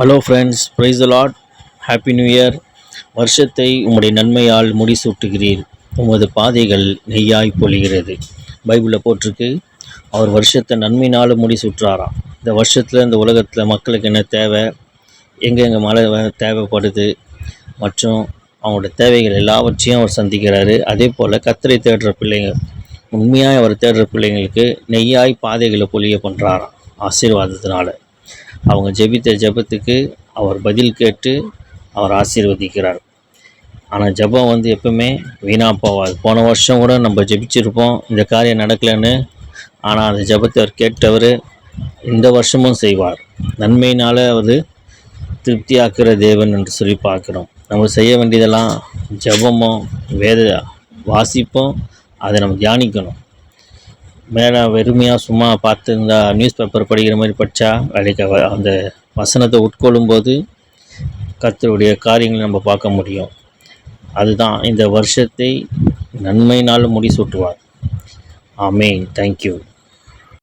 Hello friends praise lord happy new year வருஷத்தை உங்களுடைய நன்மையால் முடிசூட்டுகிறீர். உமது பாதைகள் நெய்யாய் பொழிகிறது. பைபிளில் போட்டிருக்கு அவர் வருஷத்தை நன்மையினால் முடிசூட்டுறாராம் இந்த வருஷத்தில் இந்த உலகத்தில் மக்களுக்கு என்ன தேவை? எங்கெங்கே மழை தேவைப்படுது? மற்றும் அவங்களோட தேவைகள் எல்லாவற்றையும் அவர் சந்திக்கிறாரு. அதே போல் கத்தரை தேடுற பிள்ளைங்க உண்மையாக அவர் தேடுற பிள்ளைங்களுக்கு நெய்யாய் பாதைகளை பொழிய பண்ணுறாராம் ஆசீர்வாதத்தினால. அவங்க ஜெபித்த ஜெபத்துக்கு அவர் பதில் கேட்டு அவர் ஆசீர்வதிக்கிறார். ஆனால் ஜெபம் வந்து எப்பவுமே வீணாக போவாது போன வருஷம் கூட நம்ம ஜெபிச்சிருப்போம். இந்த காரியம் நடக்கலைன்னு. ஆனால் அந்த ஜெபத்தை அவர் கேட்டவர் இந்த வருஷமும் செய்வார். நன்மையினால் அவர் திருப்தியாக்குற தேவன் என்று சொல்லி பார்க்குறோம். நம்ம செய்ய வேண்டியதெல்லாம் ஜெபமும் வேத வாசிப்போம் அதை நம்ம தியானிக்கணும். மேலே வெறுமையாக சும்மா பார்த்துருந்தா நியூஸ் பேப்பர் படிக்கிற மாதிரி படித்தா வேலைக்கு அந்த வசனத்தை உட்கொள்ளும்போது கத்தருடைய காரியங்களை நம்ம பார்க்க முடியும். அதுதான் இந்த வருஷத்தை நன்மையினால் முடிசூட்டுவார். ஆமேன். தேங்க்யூ